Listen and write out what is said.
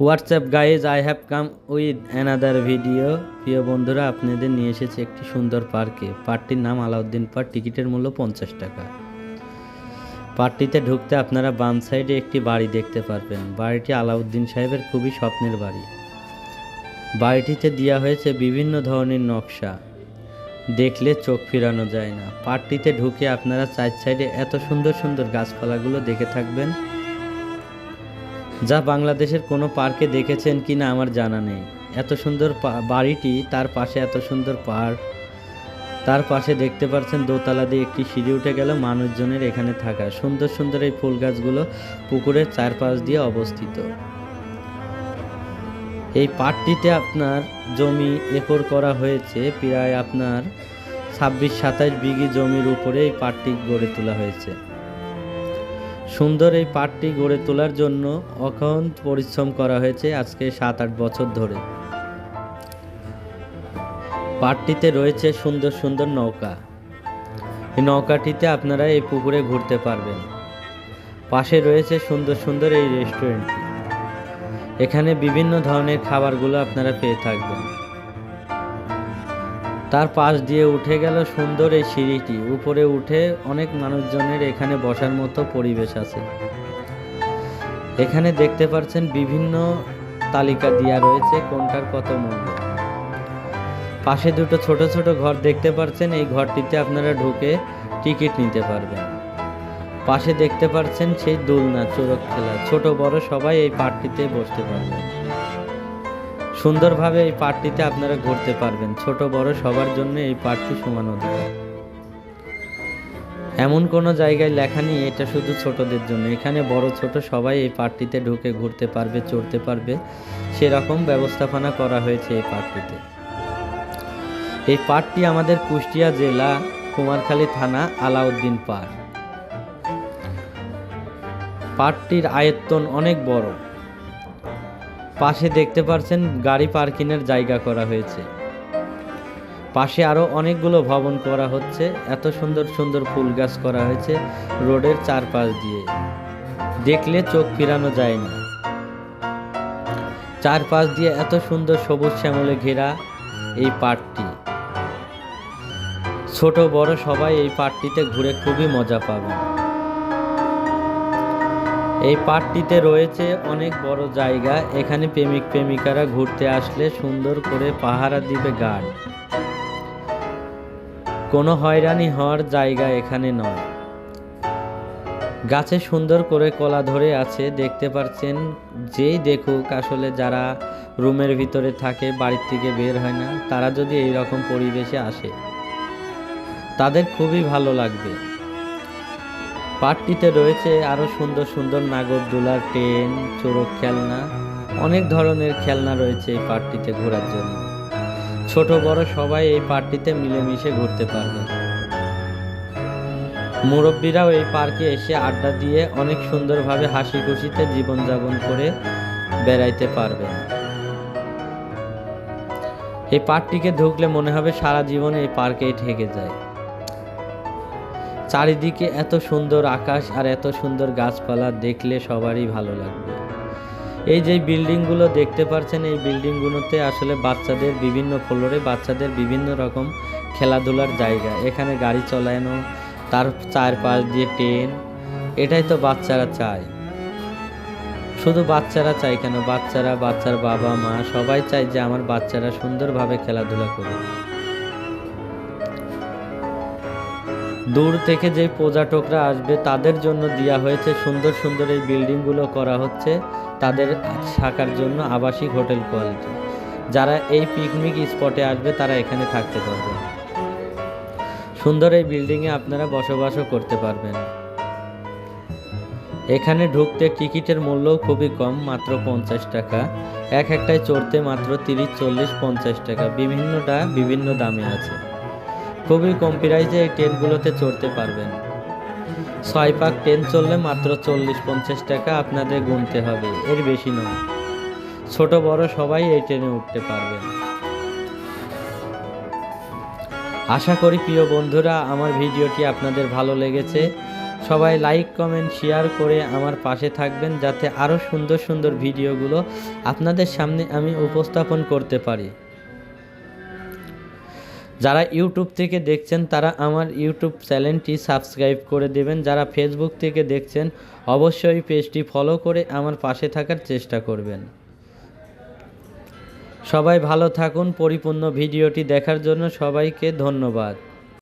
WhatsApp guys I have come with another video প্রিয় বন্ধুরা, আপনাদের নিয়ে এসেছে একটি সুন্দর পার্কে। পার্কটির নাম আলাউদ্দিন পার্ক, টিকিটের মূল্য পঞ্চাশ টাকা। পার্কটিতে ঢুকতে আপনারা বাম সাইডে একটি বাড়ি দেখতে পারবেন। বাড়িটি আলাউদ্দিন সাহেবের খুবই স্বপ্নের বাড়ি। বাড়িটিতে দেওয়া হয়েছে বিভিন্ন ধরনের নকশা। দেখলে চোখ ফিরানো যায় না। পার্কটিতে ঢুকে আপনারা চার সাইডে এত সুন্দর সুন্দর গাছপালাগুলো দেখে থাকবেন। যা বাংলাদেশের কোনো পার্কে দেখেছেন কি না আমার জানা নেই। এত সুন্দর বাড়িটি, তার পাশে এত সুন্দর পার্ক তার পাশে দেখতে পাচ্ছেন দোতলা দিয়ে একটি সিঁড়ি উঠে গেল মানুষজনের এখানে থাকা। সুন্দর সুন্দর এই ফুল গাছগুলো পুকুরের চারপাশ দিয়ে অবস্থিত। এই পার্কটিতে আপনার জমি একর করা হয়েছে, প্রায় আপনার ছাব্বিশ সাতাশ বিঘি জমির উপরে এই পার্কটি গড়ে তোলা হয়েছে। সুন্দর এই পার্কটি গড়ে তোলার জন্য অক্ষণ পরিশ্রম করা হয়েছে আজকে সাত আট বছর ধরে। পার্কটিতে রয়েছে সুন্দর সুন্দর নৌকা। এই নৌকাটিতে আপনারা এই পুকুরে ঘুরতে পারবেন। পাশে রয়েছে সুন্দর সুন্দর এই রেস্টুরেন্টটি এখানে বিভিন্ন ধরনের খাবারগুলো আপনারা পেয়ে থাকবেন। তার পাশ দিয়ে উঠে গেল সুন্দর এই সিঁড়িটি। উপরে উঠে অনেক মানুষজনের এখানে বসার মতো পরিবেশ আছে। এখানে দেখতে পাচ্ছেন বিভিন্ন তালিকা দেওয়া রয়েছে কোনটার কত মূল্য। পাশে দুটো ছোট ছোট ঘর দেখতে পাচ্ছেন, এই ঘরটিতে আপনারা ঢুকে টিকিট নিতে পারবেন। পাশে দেখতে পাচ্ছেন সেই দোলনা, চোরক খেলা। ছোট বড় সবাই এই পার্কটিতে বসতে পারবেন। সুন্দরভাবে এই পার্কটিতে আপনারা ঘুরতে পারবেন। ছোট, বড়, সবার জন্য এই পার্কটি সমান অধিকার এমন কোনো জায়গায় লেখা নেই, এটা শুধু ছোটদের জন্য। এখানে বড়, ছোট সবাই এই পার্কটিতে ঢুকে ঘুরতে পারবে, চড়তে পারবে। সেরকম ব্যবস্থাপনা করা হয়েছে এই পার্কটিতে এই পার্কটি আমাদের কুষ্টিয়া জেলা, কুমারখালী থানা, আলাউদ্দিন পার্ক পার্কটির আয়তন অনেক বড়। পাশে দেখতে পারছেন গাড়ি পার্কিংয়ের জায়গা করা হয়েছে। পাশে আরও অনেকগুলো ভবন করা হচ্ছে। এত সুন্দর সুন্দর ফুল গাছ করা হয়েছে রোডের চারপাশ দিয়ে। দেখলে চোখ ফিরানো যায় না। চারপাশ দিয়ে এত সুন্দর সবুজ শ্যামলে ঘেরা এই পার্কটি। ছোট বড় সবাই এই পার্কটিতে ঘুরে খুবই মজা পাবেন। এই পার্কটিতে রয়েছে অনেক বড় জায়গা। এখানে প্রেমিক প্রেমিকারা ঘুরতে আসলে সুন্দর করে পাহারা দিবে গার্ড। কোনো হয়রানি হওয়ার জায়গা এখানে নয়। গাছে সুন্দর করে কলা ধরে আছে, দেখতে পাচ্ছেন যেই দেখুক, আসলে যারা রুমের ভিতরে থাকে, বাড়ির থেকে বের হয় না, তারা যদি এই রকম পরিবেশে আসে, তাদের খুবই ভালো লাগবে। পার্কটিতে রয়েছে আরও সুন্দর সুন্দর নাগরদোলার ট্রেন চোরক খেলনা। অনেক ধরনের খেলনা রয়েছে এই পার্কটিতে ঘোরার জন্য। ছোট, বড় সবাই এই পার্কটিতে মিলেমিশে ঘুরতে পারবে। মুরব্বীরাও এই পার্কে এসে আড্ডা দিয়ে অনেক সুন্দরভাবে হাসি খুশিতে জীবনযাপন করে বেড়াইতে পারবেন এই পার্কটিকে ঢুকলে মনে হবে সারা জীবন এই পার্কেই থেকে যায়। চারিদিকে এত সুন্দর আকাশ আর এত সুন্দর গাছপালা দেখলে সবারই ভালো লাগবে। এই যে বিল্ডিংগুলো দেখতে পাচ্ছেন এই বিল্ডিংগুলোতে আসলে বাচ্চাদের বিভিন্ন ফ্লোরে বাচ্চাদের বিভিন্ন রকম খেলাধুলার জায়গা। এখানে গাড়ি চলানো, তার চারপাশ দিয়ে ট্রেন, এটাই তো বাচ্চারা চায়। শুধু বাচ্চারা চায় কেন? বাচ্চারা, বাচ্চার বাবা মা সবাই চায় যে আমার বাচ্চারা সুন্দরভাবে খেলাধুলা করুক। দূর থেকে যে পর্যটকরা আসবে, তাদের জন্য দেওয়া হয়েছে সুন্দর সুন্দর এই বিল্ডিংগুলো করা হচ্ছে তাদের থাকার জন্য আবাসিক হোটেল কোয়ালিটি। যারা এই পিকনিক স্পটে আসবে, তারা এখানে থাকতে পারবে। সুন্দর এই বিল্ডিংয়ে আপনারা বসবাসও করতে পারবেন। এখানে ঢুকতে টিকিটের মূল্যও খুবই কম, মাত্র পঞ্চাশ টাকা। এক একটায় চড়তে মাত্র তিরিশ, চল্লিশ, পঞ্চাশ টাকা। বিভিন্নটা বিভিন্ন দামে আছে। খুবই কম প্রাইসে এই ট্রেনগুলোতে চড়তে পারবেন। ছয় পাক ট্রেন চললে মাত্র চল্লিশ পঞ্চাশ টাকা আপনাদের গুনতে হবে, এর বেশি নয়। ছোট বড় সবাই এই ট্রেনে উঠতে পারবেন আশা করি প্রিয় বন্ধুরা, আমার ভিডিওটি আপনাদের ভালো লেগেছে। সবাই লাইক, কমেন্ট, শেয়ার করে আমার পাশে থাকবেন, যাতে আরও সুন্দর সুন্দর ভিডিওগুলো আপনাদের সামনে আমি উপস্থাপন করতে পারি। যারা ইউটিউব থেকে দেখছেন, তারা আমার ইউটিউব চ্যানেলটি সাবস্ক্রাইব করে দেবেন। যারা ফেসবুক থেকে দেখছেন, অবশ্যই পেজটি ফলো করে আমার পাশে থাকার চেষ্টা করবেন। সবাই ভালো থাকুন। পরিপূর্ণ ভিডিওটি দেখার জন্য সবাইকে ধন্যবাদ।